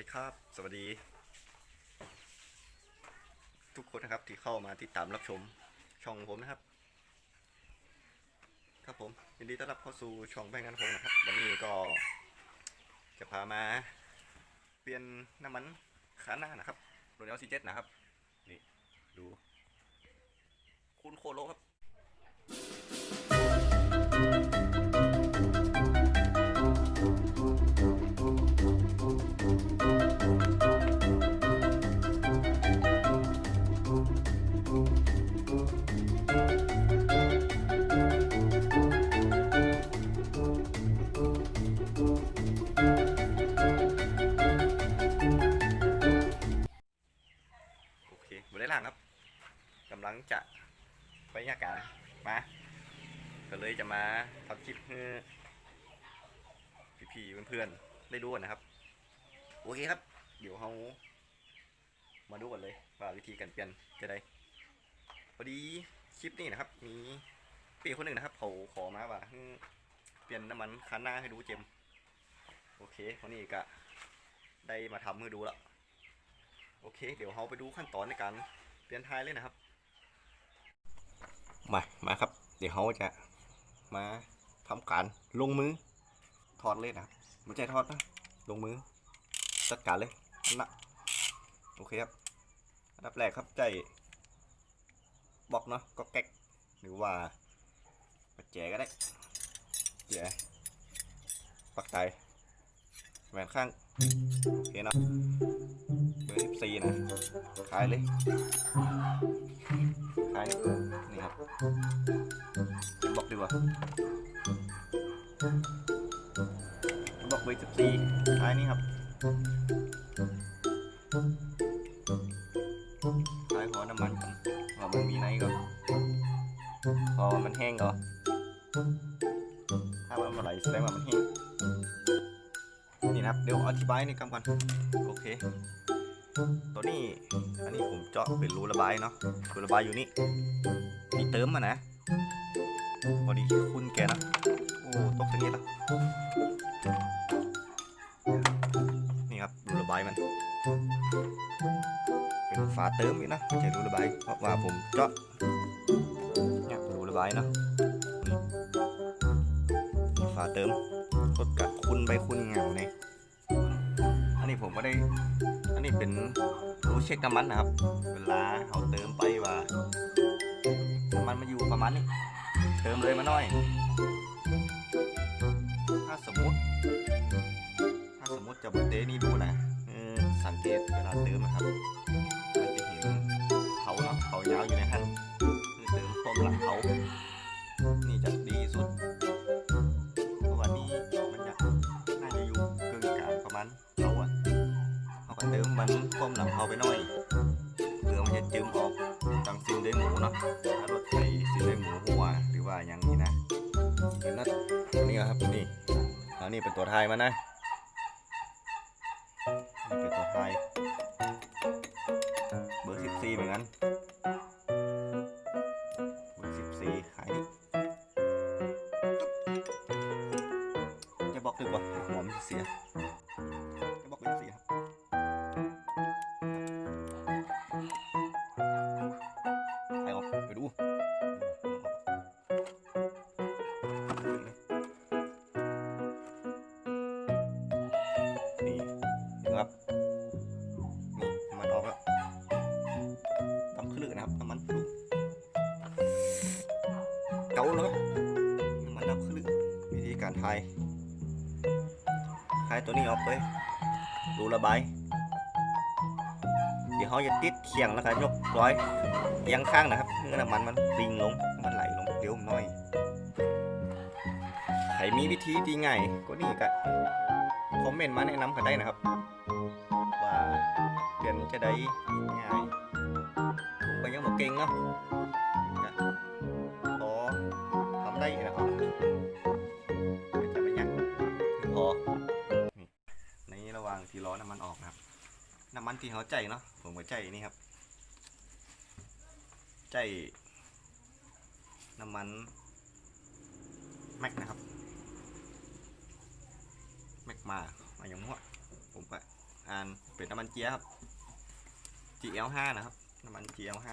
ดีครับ สวัสดี ทุกคนนะครับที่เข้ามาติดตามรับชมช่องผมนะครับ ครับผมยินดีต้อนรับเข้าสู่ช่องแบงกันพงนะครับ วันนี้ก็จะพามา เปลี่ยนน้ำมันขาหน้านะครับโรเนลซีเจ็ดนะครับ นี่ ดู คุณโคโลครับ กำลังจะไปยาการมาก็เลยจะมาทำคลิปให้พี่ๆเพื่อนๆได้ดูกันนะครับ โอเคครับ เดี๋ยวเรามาดูกันเลยว่าวิธีการเปลี่ยนจะได้พอดีคลิปนี้นะครับ มีพี่คนหนึ่งนะครับเขาขอมาว่าเปลี่ยนน้ำมันคันหน้าให้ดูเจมโอเควันนี้ก็ได้มาทำให้ดูแล้วโอเค เดี๋ยวเราไปดูขั้นตอนในการเปลี่ยนท้ายเลยนะครับ มา มาครับ เดี๋ยวเราจะมาทำการลงมือถอดเลยนะครับไม่ใช่ทอดนะ ลงมือจัดการเลยนั่นะโอเคครับอันดับแรกครับใจบล็อกเนาะก็แก๊กหรือว่าปัจแจก็ได้แจปักไตแหวนข้าง โอเคเนาะ เบอร์สิบสี่นะขายเลยขายนี่ครับบอกดีกว่าบอกเบอร์สิบสี่ขายนี่ครับขายหัวน้ำมันก่อนว่ามันมีไหนก่อนพอมันแห้งก่อนถ้ามันมาไหลแสดงว่ามันแห้งนี่นะครับ เดี๋ยวอธิบายในกำกันโอเค ตัวนี้ อันนี้ผมเจาะเป็นรูระบายเนาะรูระบายอยู่นี่มีเติมมานะพอดีคุณแกนะโอ้ตกตรงนี้แล้วนี่ครับรูระบายมัน เป็นฝาเติมนี่นะไม่ใช่รูระบาย เพราะว่าผมเจาะเนี่ยรูระบายเนาะนี่ฝาเติมกดกัดคุณไปคุณเงาเนี่ยอันนี้ผมก็ได้ันนี้เป็นรูเช็คน้ำมันนะครับ เวลาเขาเติมไปว่าน้ำมันมาอยู่ประมาณนี้ เติมเลยมาหน่อย ถ้าสมมติ ถ้าสมมติจะบนเตนี่ดูนะสังเกตเวลาเติมนะครับ มันจะเห็นเขาเนาะเขายาวอยู่ในหันคือเติมพร้มหลังเขา ลังเขาไปหน่อยเพื่อมันจะจืมออกจังซินได้หมูเนาะถ้ารถไถซินได้หมูหัวหรือว่าอย่างนี้นะเห็นนะนี่ครับนี่อันนี้เป็นตัวไทายมันนะารทายทายตัวนี้ออกเลยดูระบาย เดี๋ยวเขาจะติดเคียงแล้วก็ยกร้อยเอียงข้างนะครับเพื่อน้ำมันมันปิงลง มันไหลลงเร็วน่อยใครมีวิธีที่ง่ายก็นี่ก็คอมเมนต์มาแนะนำกันได้นะครับ ว่าเปลี่ยนจะได้ง่ายผมก็ยังบอกเก่งเนาะพอทำได้นะครับ น้ำมันที่เขาใจเนาะผมก็ใจนี่ครับ ใจน้ำมันแม็กนะครับแม็กมามาอย่างมั่วผมก็หอ่านเป็นน้ำมันเจียครับ GL5 นะครับน้ำมัน GL5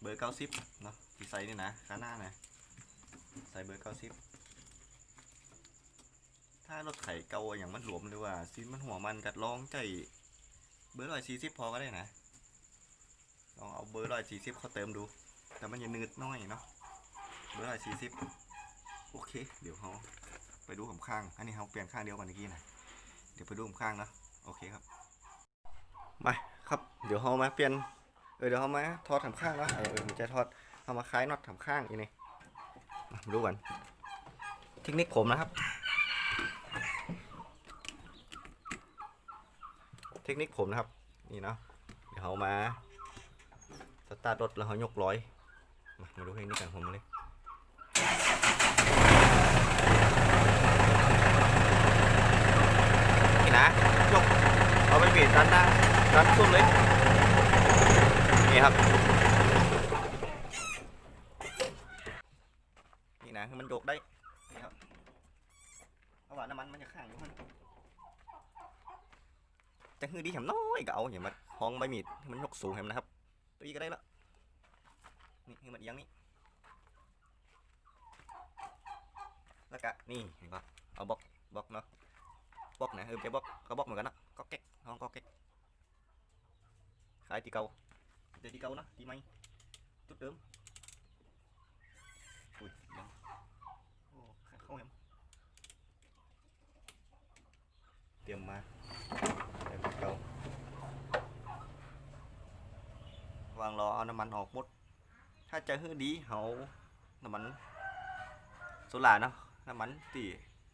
เบอร์ 90เนาะที่ใส่นี่นะข้างหน้านะใส่เบอร์ 90 ถ้ารถไถเก่าอย่างมันหลวมหรือว่าซีนมันหัวมันกัดลองใจ เบอร์ร้อยสี่สิบพอก็ได้นะ ลองเอาเบอร์ร้อยสี่สิบเขาเติมดู แต่มันจะนืดน้อยเนาะ เบอร์ร้อยสี่สิบโอเค เดี๋ยวเขาไปดูผมข้าง อันนี้เขาเปลี่ยนข้างเดียวกันเมื่อกี้นะ เดี๋ยวไปดูผมข้างนะ โอเคครับ มาครับ เดี๋ยวเขามาเปลี่ยน เออเดี๋ยวเขามาทอดทำข้างนะเออมันจะทอดเอามาคล้ายน็อตทำข้างอีกนี่มาดูกัน เทคนิคผมนะครับ เทคนิคผมนะครับ นี่เนาะเดี๋ยวเขามาสตาร์ทรถแล้วเขายกร้อย มาดูเทคนิคกันผมเลยนี่นะยกเอาไปเบียดด้านหน้าด้านสุดเลย นี่ครับนี่นะคือมันยกได้นี่ครับเพราะว่าน้ำมันมันจะข้างอยู่ข้าง แต่คือดีแหมน้ อย่ามันห้องใบมีดให้มันยกสูงแหมนะครับ ตัวนี้ก็ได้ละนี่ให้มันเอียงนี่แล้วก็นี่เห็นปะเอาบล็อกบล็อกเนาะบล็อกนะเออจะบล็อกก็บล็อกเหมือนกันนะก็เก๊กห้องก็เก๊กขายตีเก่าเดี๋ยวตีเก่านะตีไม่จุดเดิมอุ้ยเอียงโอ้เข้าแหมเตรียมมา เดี๋ยวเก่า วางรอเอาน้ำมันออกหมด ถ้าจะฮื้อดีเขาน้ำมันโซล่าเนาะน้ำมันตี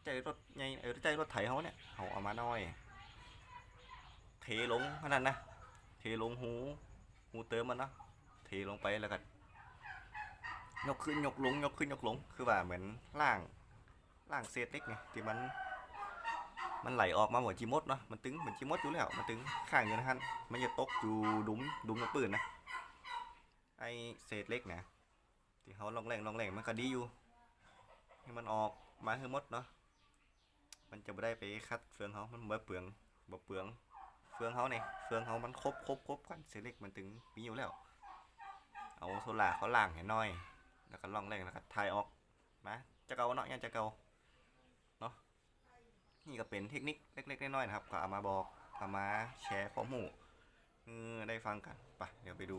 ใจรถใหญ่เออใจรถไถเขาเนี่ยเขาเอามาน้อย เทลงขนาดนะ เทลงหูหูเติมมันนะเทลงไปแล้วก็ยกขึ้นยกลงยกขึ้นยกลงคือว่าเหมือนล่างล่างเศษเล็กไงที่มัน มันไหลออกมาเหมือนจีมดเนาะมันตึงเหมือนจีมดอยู่แล้วมันตึงข้างอยู่นะฮะมันจะตกอยู่ดุมดุมกับปืนนะ ไอเศษเล็กนะที่เขาลองแรงลองแรงมันก็ดีอยู่ ให้มันออกมาให้หมดเนาะมันจะไม่ได้ไปคัดเฟืองเขามันเบื่อเปลืองบ่เปลือง เฟืองเขาเนี่ยเฟืองเขามันครบครบครบกันเศษเล็กมันตึงมีอยู่แล้ว เอาโซล่าเขาล่างให้น้อย แล้วก็ลองแรงแล้วก็ทายออกมาจะเกาเนาะยังจะเกาเนาะนี่ก็เป็นเทคนิคเล็กๆน้อยๆนะครับ ก็เอามาบอกเอามาแชร์ข้อมูลเออได้ฟังกันไปเดี๋ยวไปดู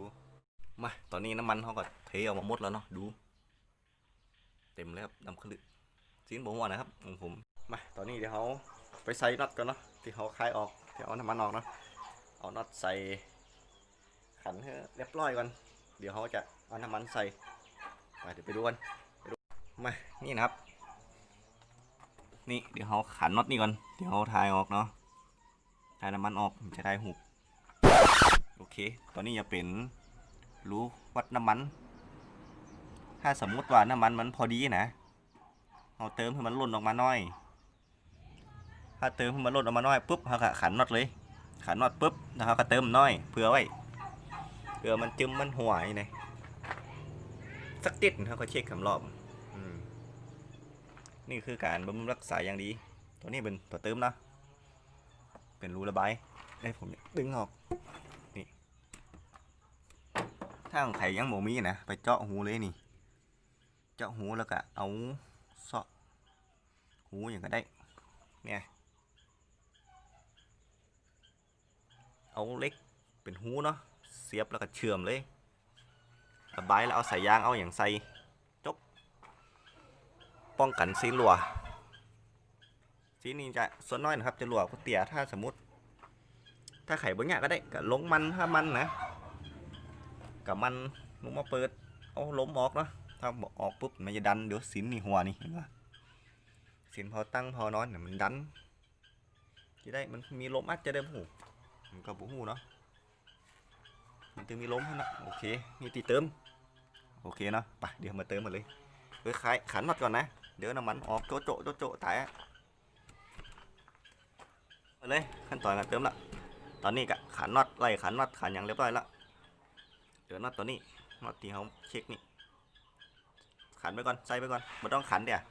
มา ตอนนี้น้ำมันเขาก็เทออกมาหมดแล้วเนาะ ดู เต็มแล้วครับดำคลึกซีนผมว่านะครับของผม มา ตอนนี้เดี๋ยวเขาไปใส่น็อตกันเนาะ ที่เขาคลายออกที่เอาน้ำมันออกเนาะ เอาน็อตใส่ขันให้เรียบร้อยก่อน เดี๋ยวเขาจะเอาน้ำมันใส่ไปเดี๋ยวไปดูกันไปดูมา นี่นะครับ นี่เดี๋ยวเขาขันน็อตนี่ก่อน เดี๋ยวเขาทายออกเนาะทายน้ำมันออกมันจะได้หุบ โอเค ตอนนี้จะเป็น รู้วัดน้ำมัน ถ้าสมมุติว่าน้ำมันมันพอดีนะเราเติมให้มันล่นออกมาหน่อย ถ้าเติมให้มันล่นออกมาหน่อยปุ๊บเราก็ขันน็อตเลย ขันน็อตปุ๊บแล้วเราก็เติมน้อยเผื่อไว้เผื่อมันจึมมันห่วยนี่สักติดเขาก็เช็คคำรอบนี่คือการบำรุงรักษาอย่างดี ตัวนี้เป็นตัวเติมนะ เป็นรูระบายได้ผมดึงออก ถ้างไข่ยังโมมีนะ ไปเจาะหูเลยนี่ เจาะหูแล้วก็เอาสาะหูอย่างก็ได้ เนี่ย เอาเล็กเป็นหูเนาะ เสียบแล้วก็เชื่อมเลยระบายแล้วเอาสายยางเอาอย่างใส่จบ ป้องกันซีรัวซีนี้จะส่วนน้อยนะครับจะรัวกว่าเตี่ยถ้าสมมติ ถ้าไข่บนเนี้ยก็ได้ก็ลงมันถ้ามันนะ กับมันลงมาเปิด เอาล้มออกเนาะถ้าบอกออกปุ๊บมันจะดันเดี๋ยวสินนี่หัวนี่เห็นปะสินพอตั้งพอนอนเนี่ยมันดันจะได้มันมีลมอัดจะได้หูมันก็บุหูเนาะมันถึงมีล้มนะโอเคนี่ตีเติมโอเคเนาะไปเดี๋ยวมาเติมมาเลยเฮ้ยขายขันน็อตก่อนนะเดี๋ยวน้ำมันออกโจะโจะโจะโจะตายอะเอาเลยขั้นตอนการเติมละตอนนี้กะขันน็อตไล่ขันน็อตขันอย่างเรียบร้อยละ เดี๋ยวน็อตตัวนี้น็อตที่เขาเช็คนี่ขันไปก่อนใส่ไปก่อนมันต้องขันเดี๋ยว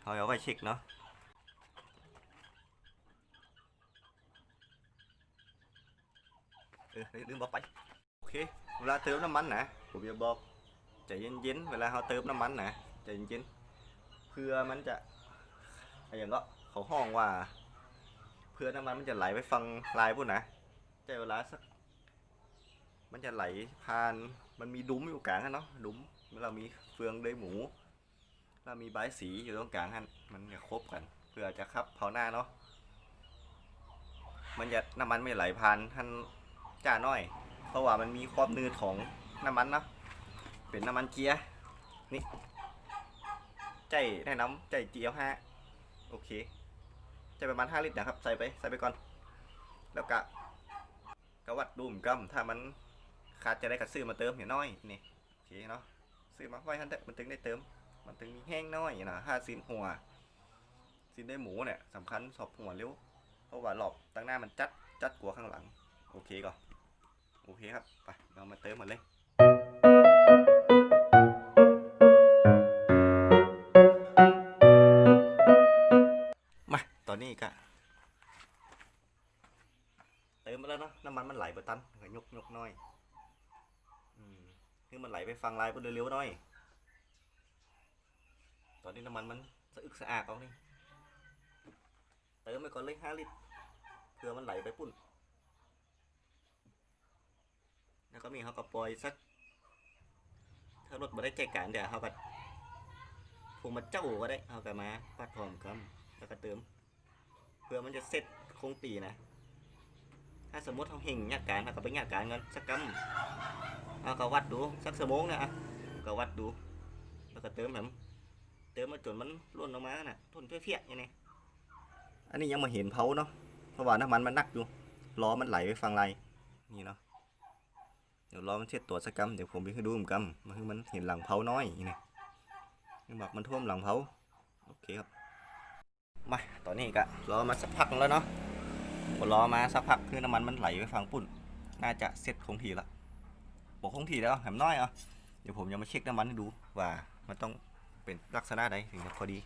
เขาเอาไปเช็คเนาะเออลืมบอกไปโอเคเวลาเติมน้ำมันนะผมจะบอกใจเย็นๆเวลาเขาเติมน้ำมันนะใจเย็นๆเพื่อมันจะอย่างก็เขาห้องว่า เพื่อน้ำมันมันจะไหลไปฟังลายพุ่นนะใจเวลาสัก มันจะไหลผ่าน มันมีดุ้มอยู่กลางอะเนาะดุ้มเรามีเฟืองเลยหมู เรามีใบสีอยู่ตรงกลางฮันมันจะครบกัน เพื่อจะคับเผาหน้าเนาะมันจะน้ำมันไม่ไหลผ่านท่านจ้าน้อย เพราะว่ามันมีความนืดของน้ำมันเนาะเป็นน้ำมันเกียร์นี่ใจแนะนำใจเจียวฮะโอเคใจประมาณ 5 ลิตรนะครับ ใส่ไป ใส่ไปก่อน แล้วก็กวัดดูมกัมถ้ามัน ขาดจะได้กัดซื้อมาเติมอย่างน้อยนี่โอเคเนาะซื้อมาไว้ทันเถอะมันถึงได้เติม มันถึงมีแห้งน้อยนะห้าซินหัวซินได้หมูเนี่ยสำคัญสอบหัวเร็วเพราะว่าหลอบตั้งหน้ามันจัดจัดกว่าข้างหลัง โอเคก่อนโอเคครับไปเรามาเติมมันเลยมาตอนนี้ก็เติมมาแล้วเนาะน้ำมันมันไหลไปตันยกยกน้อย มคือมันไหลไปฟังลายไปเร็วๆหน่อย ตอนนี้น้ำมันมันสะอึกสะอาดเอานี่เติมไปก่อนเลยห้าลิตรเพื่อมันไหลไปปุ่น แล้วก็มีเขาก็ปล่อยสัก ถ้ารถมาได้ใจการเดี๋ยวเขาก็พวงมาเจ้าก็ได้เขาก็มาปัดพร้อมกันแล้วก็เติม เพื่อมันจะเสร็จคงตีนะ ถ้าสมมติเขาเห่งยากการเขาก็ไปยากการกันสักกำเอาก็วัดดูสักสมงนะอะก็วัดดู แล้วก็เติมแบบเติมมาจนมันล้นออกมาน่ะทนเพี้ยๆอย่างนี้อันนี้ยังมาเห็นเผาเนาะเพราะว่าน้ำมันมันนักอยู่ล้อมันไหลไปฟังไรนี่เนาะเดี๋ยวล้อมันเช็ดตัวสักกำเดี๋ยวผมไปให้ดูมนกำมันคือมันเห็นหลังเผาน้อยนี่นะนี่บอกมันท่วมหลังเผาโอเคครับมาตอนนี้ก็รอมาสักพักแล้วเนาะ พอรอมาสักพักคือน้ำมันมันไหลไปฟังปุ่น น่าจะเสร็จคงทีละบอกคงทีแล้วแหมน้อยอะเดี๋ยวผมจะมาเช็คน้ำมันให้ดูว่ามันต้องเป็นลักษณะใดถึงจะพอดี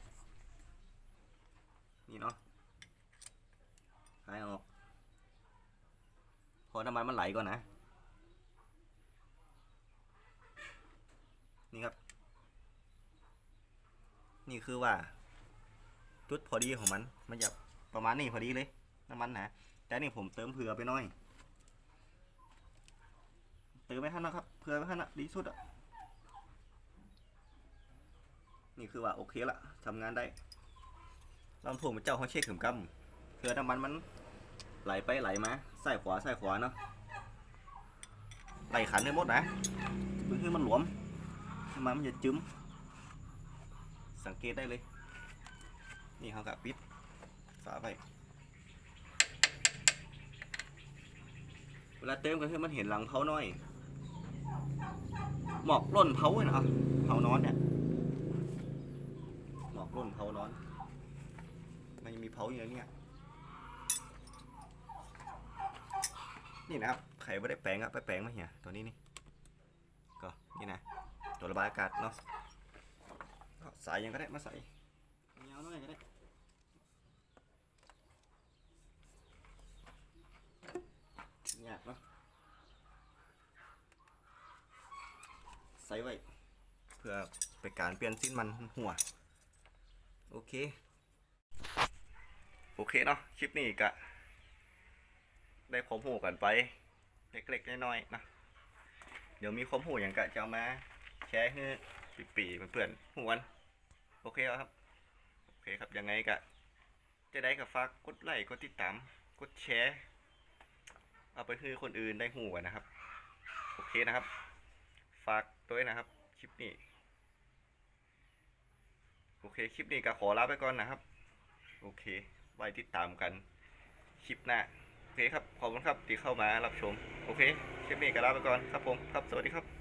นี่เนาะหายออกพอน้ำมันมันไหลก่อนนะ นี่ครับ นี่คือว่า จุดพอดีของมัน มันจะประมาณนี้พอดีเลย น้ำมันนะแต่นี่ผมเติมเผื่อไปหน่อย เติมไปท่านนะครับเผื่อไปท่านนะดีสุดอะนี่คือว่าโอเคละทำงานได้ลำโพงเป็นเจ้าเขาเช็คถึงกำเผื่อน้ำมันมันไหลไปไหลมาใส่ขวาใส่ขวาเนาะไหลขันได้หมดนะเพื่อให้มันหลวมน้ำมันมันจะจึ้มสังเกตได้เลย นี่เขากับปิดฝาไป วลาเติมก็คือมันเห็นหลังเผาน้อย หมอกล่นเผาเลยนะเผานอนเนี่ยหมอกล่นเผานอน มันยังมีเผาอยู่เนี่ยนี่นะครับใครไม่ได้แปลงอะไปแปลงมาเหียตัวนี้นี่ก็นี่นะตัวระบายอากาศเนาะก็สายยังก็ได้มาใส่ยาวหน่อยก็ได้ ยากเนาะใส่ไว้ เพื่อไปนการเปลี่ยนสิ้นมันหัว โอเค โอเคเนาะคลิปนี้ก็ได้ความหูกันไป เล็กๆน้อยๆนะเดี๋ยวมีความหูอย่างกะจะเอามาแชร์ให้ปีๆเพื่อนๆหูกันโอเคครับ โอเคครับยังไงกะจะได้กับฝากกดไลค์กดติดตามกดแชร์ เอาไปคือคนอื่นได้หูกันนะครับ โอเคนะครับ ฝากด้วยนะครับ คลิปนี้ โอเค คลิปนี้ก็ขอลาไปก่อนนะครับ โอเค ไว้ติดตามกันคลิปหน้า โอเคครับ ขอบคุณครับที่เข้ามารับชม โอเค คลิปนี้ก็ลาไปก่อนครับผม ครับ สวัสดีครับ